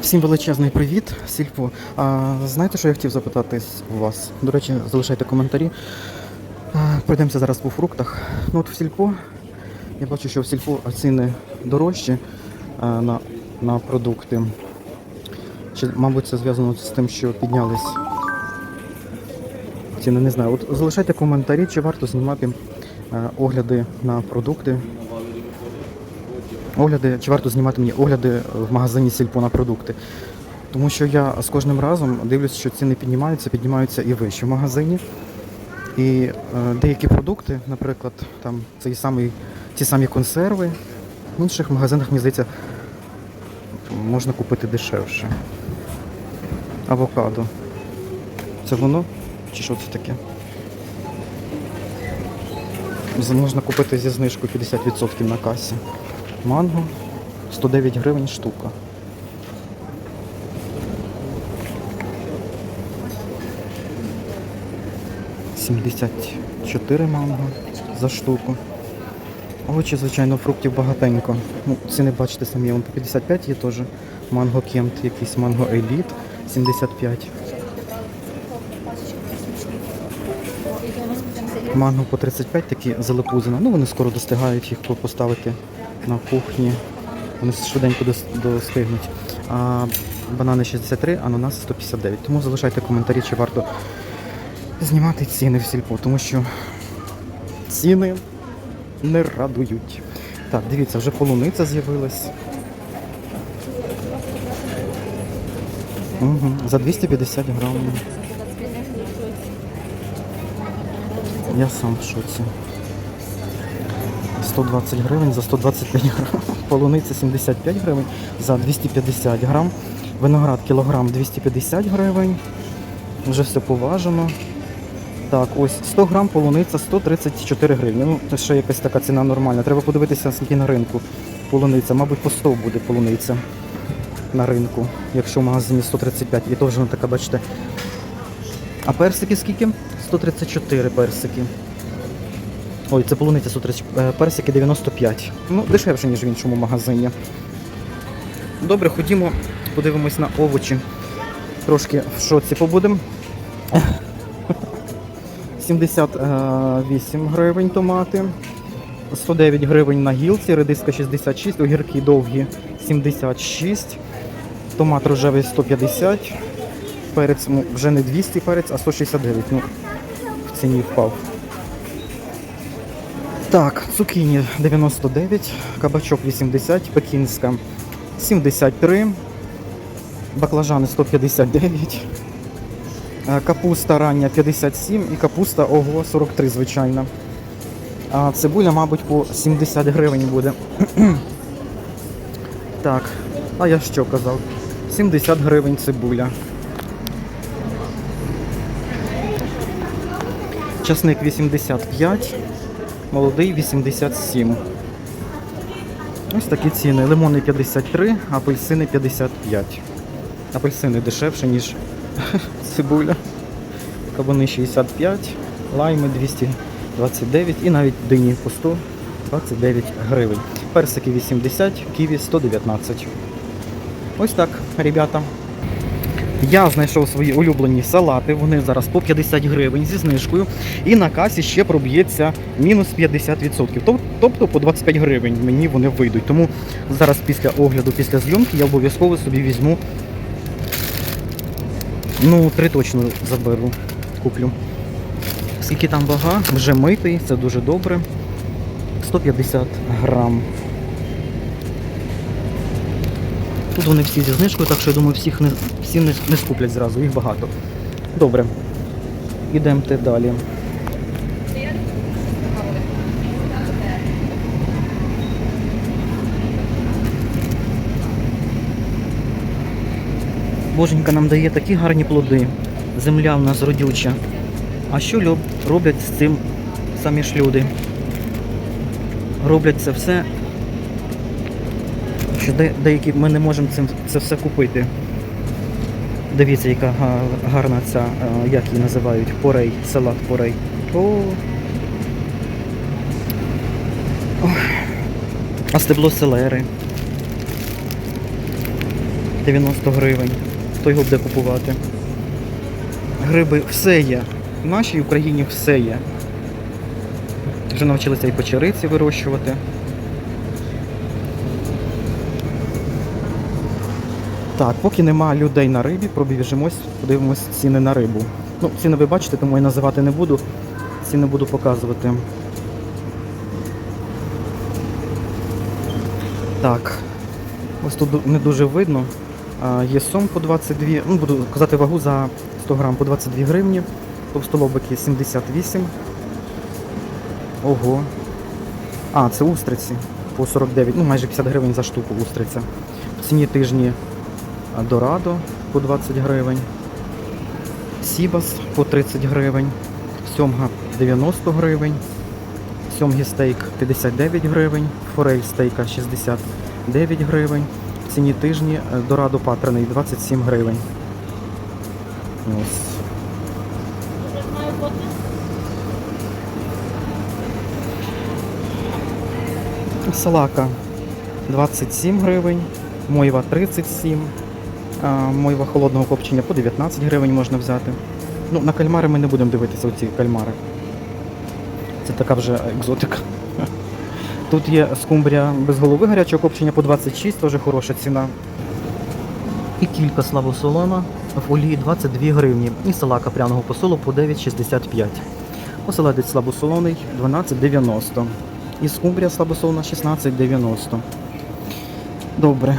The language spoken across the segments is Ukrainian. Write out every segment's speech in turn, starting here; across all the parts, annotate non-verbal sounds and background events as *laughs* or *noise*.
Всім величезний привіт, Сільпо. А, знаєте, що я хотів запитати у вас? До речі, залишайте коментарі. А, пройдемося зараз по фруктах. Ну от в Сільпо, я бачу, що в Сільпо ціни дорожчі а, на, на продукти. Чи, мабуть, це зв'язано з тим, що піднялись ціни, не знаю. От залишайте коментарі, чи варто знімати е, огляди на продукти. Огляди, чи варто знімати мені огляди в магазині Сільпо на продукти. Тому що я з кожним разом дивлюсь, що ціни піднімаються, піднімаються і вище в магазині. І е, деякі продукти, наприклад, там цей самий, ті самі консерви, в інших магазинах, мені здається, можна купити дешевше. Авокадо. Це воно? Чи що це таке? Можна купити зі знижкою 50% на касі. Манго 109 гривень штука. Сімдесят чотири манго за штуку. Овочі, звичайно, фруктів багатенько. Ну, ціни бачите самі, вон по 55 є теж. Манго Кент, якийсь манго Еліт 75. Манго по 35 такі залепузина. Ну вони скоро достигають їх поставити на кухні. Вони швиденько достигнуть. А банани 63, ананаси 159. Тому залишайте коментарі, чи варто знімати ціни в сільпо, тому що ціни не радують. Так, дивіться, вже полуниця з'явилась. Угу, за 250 грамів. Я сам в шоці. 120 гривень за 125 грам. *laughs* Полуниця 75 гривень за 250 грам. Виноград кілограм 250 гривень. Вже все поважено. Так, ось 100 грам полуниця 134 гривні. Ну, це ще якась така ціна нормальна. Треба подивитися, скільки на ринку полуниця. Мабуть, по 100 буде полуниця на ринку, якщо в магазині 135. І то вже вона така, бачите. А персики скільки? 134 персики. Ой, це полуниця 130, е, персики 95. Ну, дешевше, ніж в іншому магазині. Добре, ходімо, подивимось на овочі. Трошки в шоці побудемо. 78 *laughs* гривень томати. 109 гривень на гілці, редиска 66, огірки довгі 76, томат рожевий 150, перець ну, вже не 200 перець, а 169. Ну, в ціні впав. Так, цукіні 99, кабачок 80, пекінська 73, баклажани 159, е, капуста рання 57 і капуста ого 43, звичайно. А цибуля, мабуть, по 70 гривень буде. *clears throat* так, а я що казав? 70 гривень цибуля. Часник 85, молодий 87. Ось такі ціни. Лимони 53, апельсини 55. Апельсини дешевше, ніж *laughs* цибуля. Кабани 65, лайми 229 і навіть дині по 129 гривень. Персики 80, ківі 119. Ось так, ребята. Я знайшов свої улюблені салати. Вони зараз по 50 гривень зі знижкою. І на касі ще проб'ється мінус 50%. Тобто по 25 гривень мені вони вийдуть. Тому зараз після огляду, після зйомки я обов'язково собі візьму. Ну, три точно заберу, куплю. Скільки там вага? Вже митий, це дуже добре. 150 грам. Тут вони всі зі знижкою, так що я думаю, всіх не, всі не, не скуплять зразу, їх багато. Добре. Ідемте далі. Боженька нам дає такі гарні плоди. Земля в нас родюча. А що роблять з цим самі ж люди? Роблять це все, що де- деякі ми не можемо цим, це все купити. Дивіться, яка гарна ця, е, як її називають, порей, салат порей. О. Ой. А стебло селери. 90 гривень. Хто його буде купувати? Гриби все є. В нашій Україні все є. Вже навчилися і печериці вирощувати. Так, поки нема людей на рибі, пробіжимось, подивимось ціни на рибу. Ну, ціни ви бачите, тому я називати не буду. Ціни буду показувати. Так. Ось тут не дуже видно. Є сом по 22, ну буду казати вагу за 100 грам по 22 гривні. Товстолобики 78. Ого. А, це устриці по 49, ну майже 50 гривень за штуку устриця. В ціні тижні Дорадо по 20 гривень. Сібас по 30 гривень. Сьомга 90 гривень. Сьомгі стейк 59 гривень. Форель стейка 69 гривень. В ціні тижні е, Дорадо патрений 27 гривень. Ось. Салака 27 гривень, мойва 37, а, мойва холодного копчення по 19 гривень можна взяти. Ну, на кальмари ми не будемо дивитися оці кальмари. Це така вже екзотика. *laughs* Тут є скумбрія без голови гарячого копчення по 26, теж хороша ціна. І кілька слабосолона в олії 22 гривні. І салака пряного посолу по 9,65. Оселедець слабосолоний 12,90. І скумбрія слабосолона 16,90. Добре.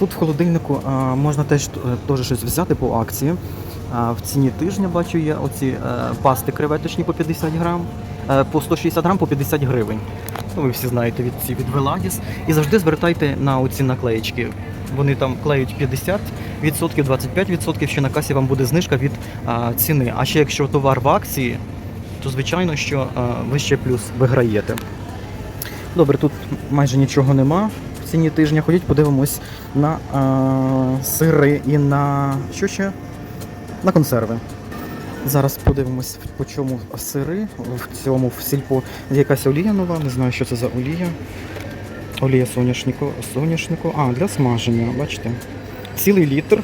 Тут в холодильнику а, можна теж, е, теж щось взяти по акції. А, в ціні тижня бачу є оці е, пасти креветочні по 50 грам, е, по 160 грам по 50 гривень. Ну, ви всі знаєте від ці від Veladis. І завжди звертайте на оці наклеєчки. Вони там клеють 50%, 25%, що на касі вам буде знижка від а, ціни. А ще якщо товар в акції, то звичайно, що а, ви ще плюс виграєте. Добре, тут майже нічого нема ціні тижня. Ходіть, подивимось на а, сири і на що ще? На консерви. Зараз подивимось, по чому сири в цьому в сільпо. Якась олія нова, не знаю, що це за олія. Олія соняшнику, соняшнику. А, для смаження, бачите. Цілий літр.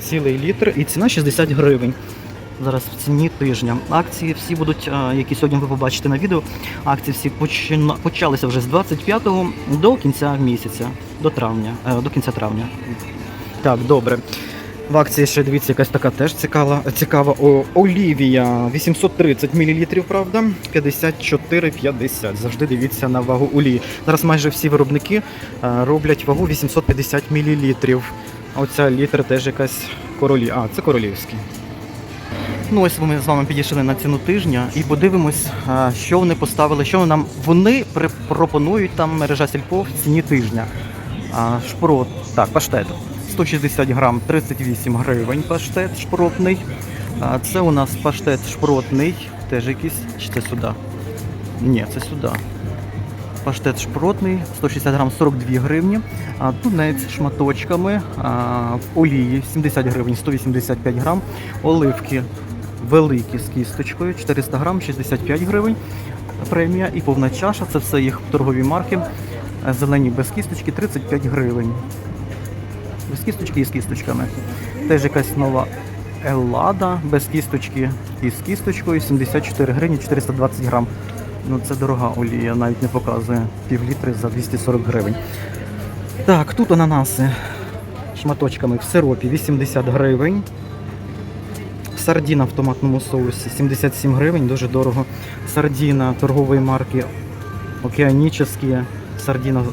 Цілий літр і ціна 60 гривень. Зараз в ціні тижня. Акції всі будуть, які сьогодні ви побачите на відео. Акції всі почалися вже з 25 до кінця місяця, до травня, е, до кінця травня. Так, добре. В акції ще дивіться, якась така теж цікава, цікава О, Олівія 830 мл, правда? 54,50. Завжди дивіться на вагу олії. Зараз майже всі виробники е, роблять вагу 850 мл. Оця літр теж якась королі. А, це королівський. Ну ось ми з вами підійшли на ціну тижня і подивимось, що вони поставили, що нам вони пропонують там мережа сільпо в ціні тижня. Шпрот, так, паштет. 160 грам 38 гривень паштет шпротний. Це у нас паштет шпротний, теж якийсь, чи це сюди? Ні, це сюди. Паштет шпротний, 160 грам 42 гривні. Тунець шматочками олії 70 гривень, 185 грам. Оливки великі з кісточкою, 400 грам, 65 гривень. Премія і повна чаша. Це все їх торгові марки. Зелені без кісточки 35 гривень. Без кісточки і з кісточками. Теж якась нова Еллада без кісточки і з кісточкою 74 гривні 420 грам. Ну це дорога олія, навіть не показує. Пів літри за 240 гривень. Так, тут ананаси шматочками в сиропі 80 гривень. Сардіна в томатному соусі 77 гривень, дуже дорого. Сардіна торгової марки Океанічні. Сардіна е,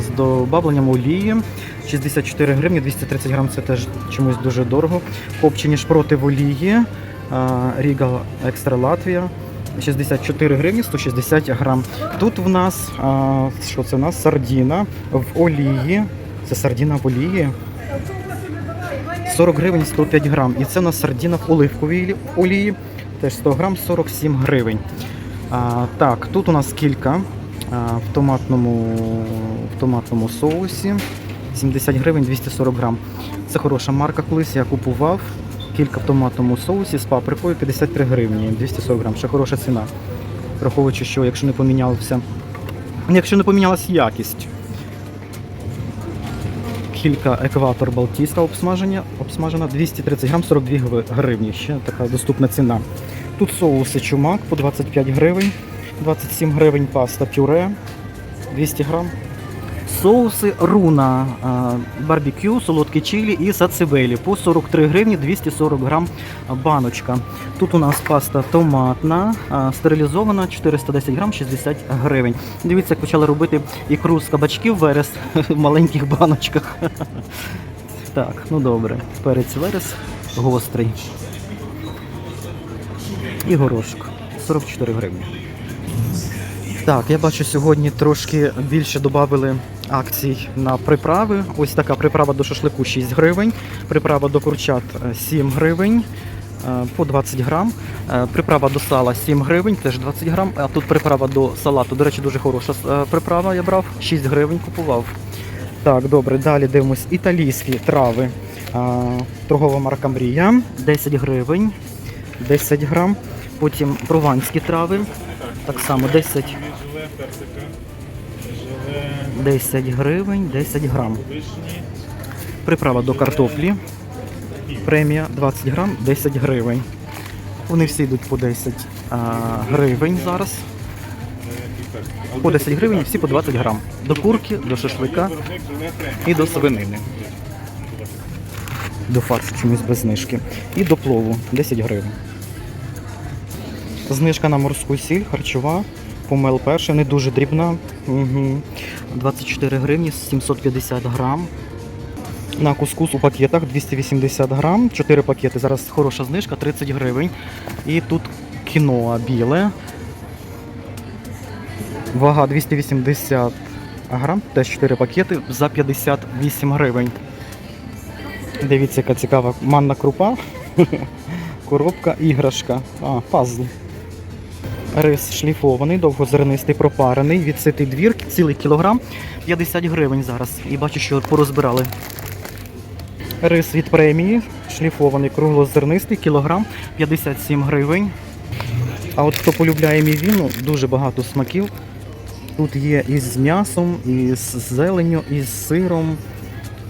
з добавленням олії 64 гривні, 230 грам це теж чомусь дуже дорого. Копчені шпроти в олії. е, Рігал Екстра Латвія. 64 гривні 160 грам. Тут в нас а, що це у нас? Сардіна в олії. Це сардіна в олії. 40 гривень 105 грам. І це у нас сардіна в оливковій олії. Теж 100 грам 47 гривень. А, так, тут у нас кілька а, в, томатному, в томатному соусі. 70 гривень 240 грам. Це хороша марка колись, я купував. Кілька в томатному соусі з паприкою 53 гривні, 240 грам. Ще хороша ціна. Враховуючи, що якщо не помінявся, якщо не помінялась якість. Кілька екватор Балтійська обсмаження, обсмажена 230 грам 42 гривні. Ще така доступна ціна. Тут соуси чумак по 25 гривень, 27 гривень паста пюре 200 грам. Соуси руна а, барбекю, солодкі чилі і сацибелі по 43 гривні 240 грам баночка. Тут у нас паста томатна, стерилізована 410 грам 60 гривень. Дивіться, як почали робити ікру з кабачків верес *laughs* в маленьких баночках. *laughs* Так, ну добре. Перець верес гострий. І горошок 44 гривні. Так, я бачу, сьогодні трошки більше додали акцій на приправи. Ось така приправа до шашлику 6 гривень, приправа до курчат е, 7 гривень е, по 20 грам. Е, Приправа до сала 7 гривень, теж 20 грам. А тут приправа до салату. До речі, дуже хороша е, приправа я брав, 6 гривень купував. Так, добре, далі дивимось італійські трави. Торгова марка Мрія 10 гривень, 10 грам. Потім прованські трави. Так само 10 Желе персика, желе 10 гривень, 10 грам. Приправа до картоплі. Премія 20 грам, 10 гривень. Вони всі йдуть по 10 а, гривень зараз. По 10 гривень, всі по 20 грам. До курки, до шашлика і до свинини. До фаршу чомусь без знижки. І до плову 10 гривень. Знижка на морську сіль, харчова, помел перша, не дуже дрібна. Угу. 24 гривні, 750 грам. На кускус у пакетах 280 грам, 4 пакети. Зараз хороша знижка, 30 гривень. І тут кіноа біле. Вага 280 грам, теж 4 пакети за 58 гривень. Дивіться, яка цікава манна крупа. *laughs* Коробка, іграшка. А, пазл. Рис шліфований, довгозернистий, пропарений, відситий двір, цілий кілограм, 50 гривень зараз. І бачу, що порозбирали. Рис від премії, шліфований, круглозернистий, кілограм, 57 гривень. А от хто полюбляє мівіну, дуже багато смаків. Тут є із м'ясом, із зеленню, із сиром.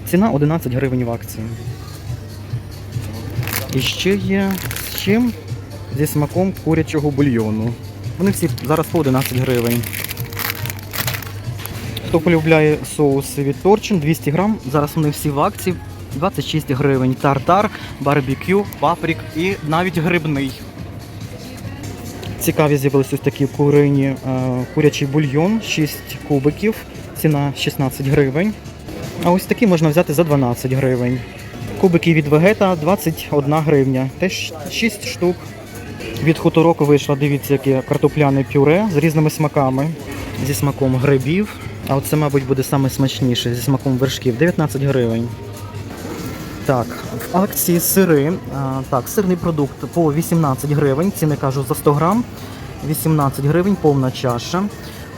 Ціна 11 гривень в акції. І ще є з чим? Зі смаком курячого бульйону. Вони всі зараз по 11 гривень. Хто полюбляє соуси від Торчин 200 грам, зараз вони всі в акції 26 гривень. Тартар, барбекю, паприк і навіть грибний. Цікаві з'явилися ось такі курині, е, курячий бульйон, 6 кубиків, ціна 16 гривень. А ось такі можна взяти за 12 гривень. Кубики від вегета 21 гривня. Теж 6 штук. Від хуторок вийшло, дивіться, яке картопляне пюре з різними смаками. Зі смаком грибів. А оце, мабуть, буде саме смачніше зі смаком вершків. 19 гривень. Так, в акції сири. А, так, сирний продукт по 18 гривень. Ціни кажу за 100 грам. 18 гривень, повна чаша.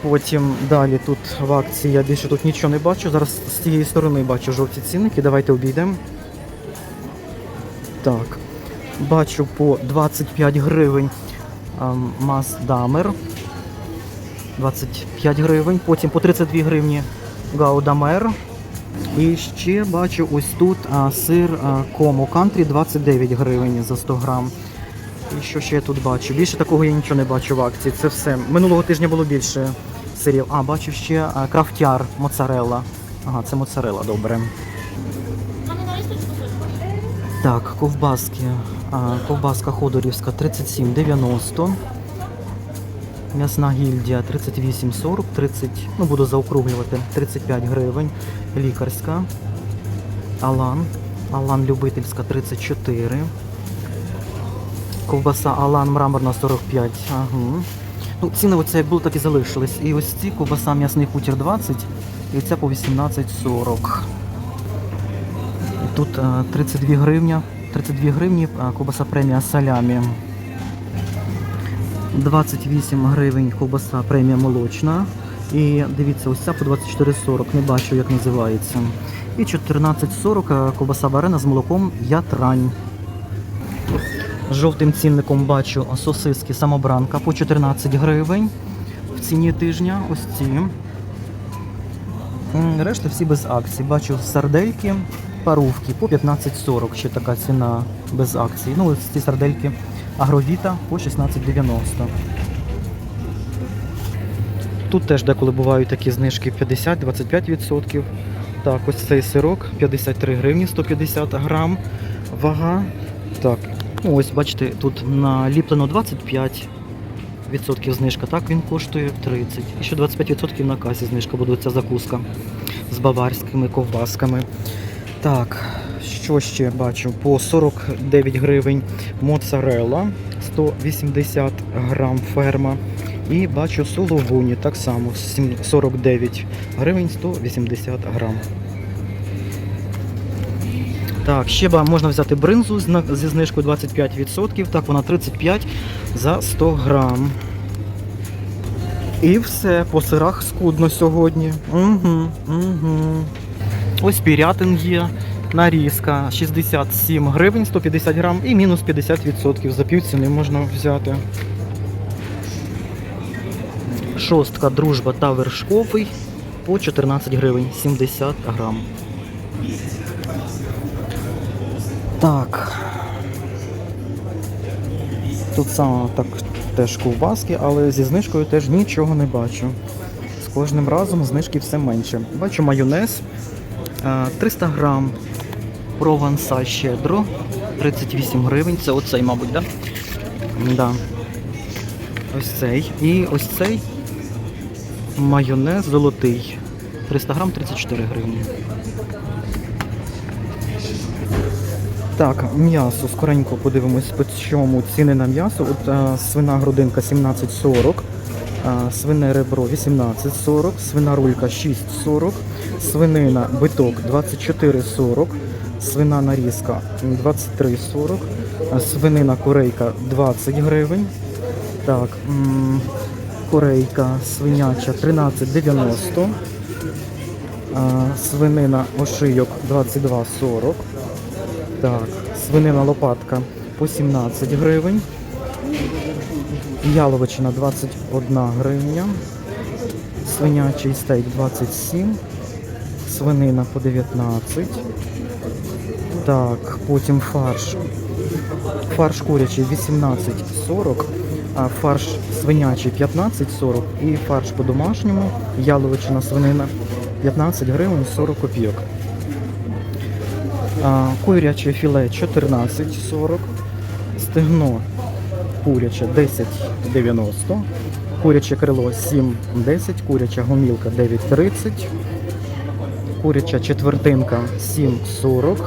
Потім далі тут в акції я більше тут нічого не бачу. Зараз з цієї сторони бачу жовті цінники. Давайте обійдемо. Так. Бачу по 25 гривень ем, Маздамер. 25 гривень. Потім по 32 гривні Гаудамер. І ще бачу ось тут а, сир а, Комо Кантрі 29 гривень за 100 грам. І що ще я тут бачу? Більше такого я нічого не бачу в акції. Це все. Минулого тижня було більше сирів. А, бачу ще а, крафтяр моцарелла. Ага, це моцарелла, добре. Так, ковбаски. Ковбаска Ходорівська 37,90. М'ясна гільдія 38,40, 30, ну буду заокруглювати, 35 гривень. Лікарська. Алан. Алан любительська 34. Ковбаса Алан мраморна 45. Ага. Ну, ціни оце як було, так і залишились. І ось ці ковбаса м'ясний хутір 20 і ця по 18,40. Тут е, 32 гривня. 32 гривні ковбаса премія салямі. 28 гривень ковбаса премія молочна. І дивіться, ось ця по 24,40, не бачу, як називається. І 14,40 е, ковбаса варена з молоком ятрань. Жовтим цінником бачу сосиски самобранка по 14 гривень. В ціні тижня ось ці. Решта всі без акцій. Бачу сардельки, парувки по 15,40. Ще така ціна без акцій. Ну, ось ці сардельки агровіта по 16,90. Тут теж деколи бувають такі знижки 50-25%. Так, ось цей сирок 53 гривні 150 грам. Вага. Так, ну ось бачите, тут наліплено 25 відсотків знижка. Так він коштує 30. І ще 25% на касі знижка буде ця закуска з баварськими ковбасками. Так, що ще бачу? По 49 гривень моцарелла, 180 грам ферма. І бачу сулугуні так само, 49 гривень 180 грам. Так, ще можна взяти бринзу зі знижкою 25%. Так, вона 35 за 100 грам. І все, по сирах скудно сьогодні. Угу, угу. Ось пірятин є. Нарізка 67 гривень 150 грам і мінус 50% за півціни можна взяти. Шостка дружба та вершковий по 14 гривень 70 грам. Так. Тут саме так теж ковбаски, але зі знижкою теж нічого не бачу. З кожним разом знижки все менше. Бачу майонез 300 грам. Прованса щедро 38 гривень. Це оцей, мабуть, так? Да? Да. Ось цей. І ось цей майонез золотий. 300 грам 34 гривні. Так, м'ясо скоренько подивимось, по чому ціни на м'ясо. От а, свина грудинка 17,40, а, свине ребро 18,40, свина рулька 6,40, свинина биток 24,40, свина нарізка 23,40, свинина корейка 20 гривень. Так, корейка свиняча 13,90. Свинина ошийок 22,40. Так, свинина лопатка по 17 гривень. Яловичина 21 гривня. Свинячий стейк 27. Свинина по 19. Так, потім фарш. Фарш курячий 18,40, а фарш свинячий 15,40 і фарш по-домашньому, яловичина свинина 15 гривень 40 копійок. Куряче філе 14,40, стегно куряче 10,90, куряче крило 7,10, куряча гомілка 9,30, куряча четвертинка 7,40,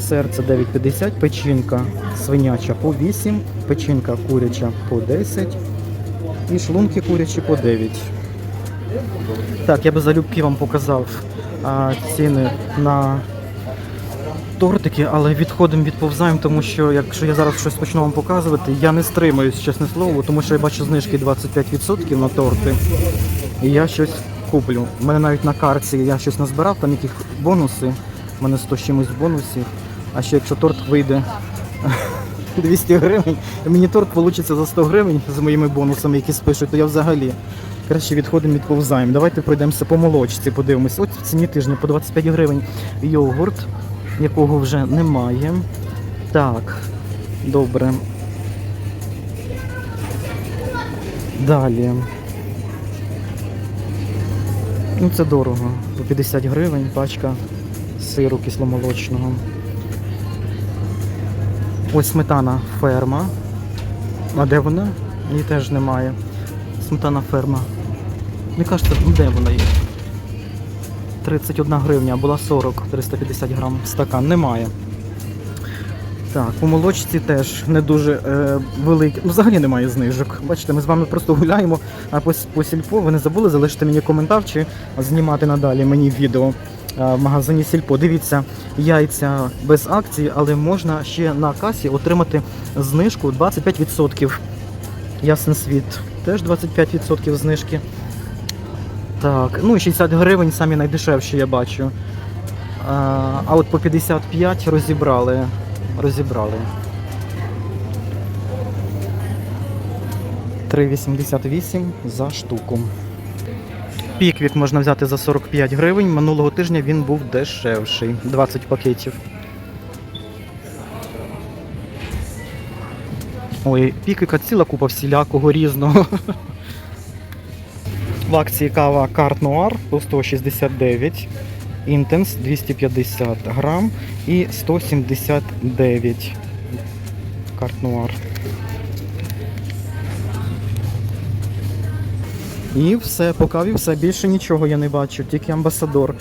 серце 9,50, печінка свиняча по 8, печінка куряча по 10 і шлунки курячі по 9. Так, я би залюбки вам показав а, ціни на тортики, але відходимо відповзаємо, тому що якщо я зараз щось почну вам показувати, я не стримаюсь, чесне слово, тому що я бачу знижки 25% на торти. І я щось куплю. У мене навіть на карті я щось назбирав, там яких бонуси. У мене 100 чимось бонусів. А ще якщо торт вийде *laughs* 200 гривень, мені торт вийде за 100 гривень з моїми бонусами, які спишуть, то я взагалі краще відходимо відповзаємо. Давайте пройдемося по молочці, подивимось. От в ціні тижня по 25 гривень йогурт, якого вже немає. Так, добре. Далі. Ну це дорого. По 50 гривень пачка сиру кисломолочного. Ось сметана ферма. А де вона? Її теж немає. Сметана ферма. Мені кажеться, ну де вона є? 31 гривня, була 40, 350 грам стакан. Немає. Так, по молочці теж не дуже е, великі. Ну, взагалі немає знижок. Бачите, ми з вами просто гуляємо, а по, по сільпо ви не забули залишити мені коментар чи знімати надалі мені відео е, в магазині Сільпо. Дивіться, яйця без акції, але можна ще на касі отримати знижку 25%. Ясен світ. Теж 25% знижки. Так, ну і 60 гривень самі найдешевші я бачу. А, а от по 55 розібрали. Розібрали. 3,88 за штуку. Піквік можна взяти за 45 гривень. Минулого тижня він був дешевший. 20 пакетів. Ой, піквіка ціла купа всілякого різного. *laughs* В акції кава Карт Нуар по 169, Інтенс 250 грам і 179 Карт Нуар. І все, по каві все, більше нічого я не бачу, тільки амбасадор.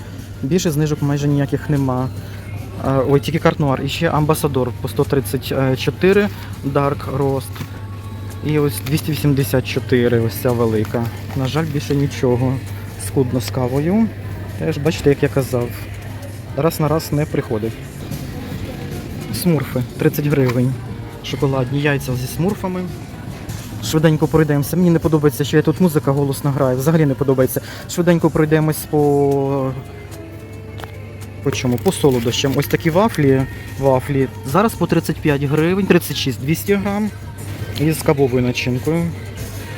Більше знижок майже ніяких нема. Ой, тільки картнуар. І ще амбасадор по 134 Dark Roast. І ось 284, ось ця велика. На жаль, більше нічого. Скудно з кавою. Теж бачите, як я казав. Раз на раз не приходить. Смурфи 30 гривень. Шоколадні яйця зі смурфами. Швиденько пройдемося. Мені не подобається, що я тут музика голосно грає. Взагалі не подобається. Швиденько пройдемось по. По чому? По солодощам. Ось такі вафлі. Вафлі. Зараз по 35 гривень, 36, 200 грам. Із кавовою начинкою.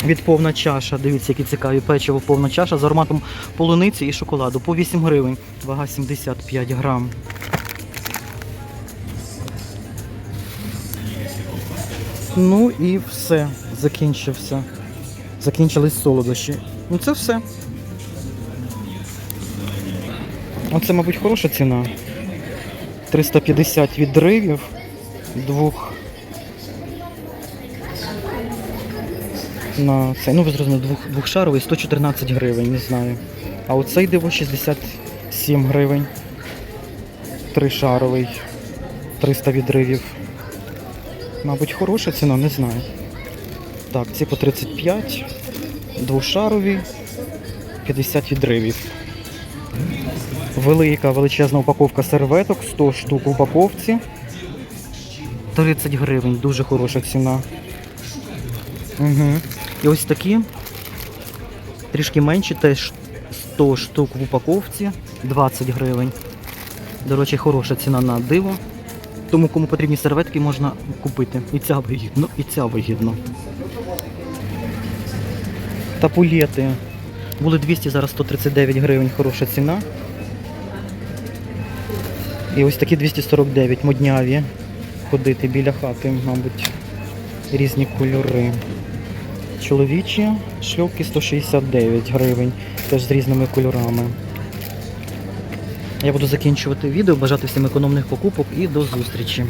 Від повна чаша. Дивіться, які цікаві печиво, повна чаша з ароматом полуниці і шоколаду. По 8 гривень. Вага 75 грам. Ну і все. Закінчився. Закінчились солодощі. Ну це все. Оце, мабуть, хороша ціна. 350 відривів двох. На це, ну ви зрозуміли, двох, двохшаровий 114 гривень, не знаю. А оцей диво 67 гривень. Тришаровий. 300 відривів. Мабуть, хороша ціна, не знаю. Так, ці по 35, двошарові, 50 відривів. Велика величезна упаковка серветок, 100 штук в упаковці. 30 гривень, дуже хороша ціна. Угу. І ось такі, трішки менші, теж 100 штук в упаковці, 20 гривень. До речі, хороша ціна на диво. Тому кому потрібні серветки можна купити. І ця вигідно, і ця вигідно. Тапулети. Були 200, зараз 139 гривень, хороша ціна. І ось такі 249 модняві. Ходити біля хати, мабуть, різні кольори. Чоловічі шльопки 169 гривень, теж з різними кольорами. Я буду закінчувати відео, бажати всім економних покупок і до зустрічі.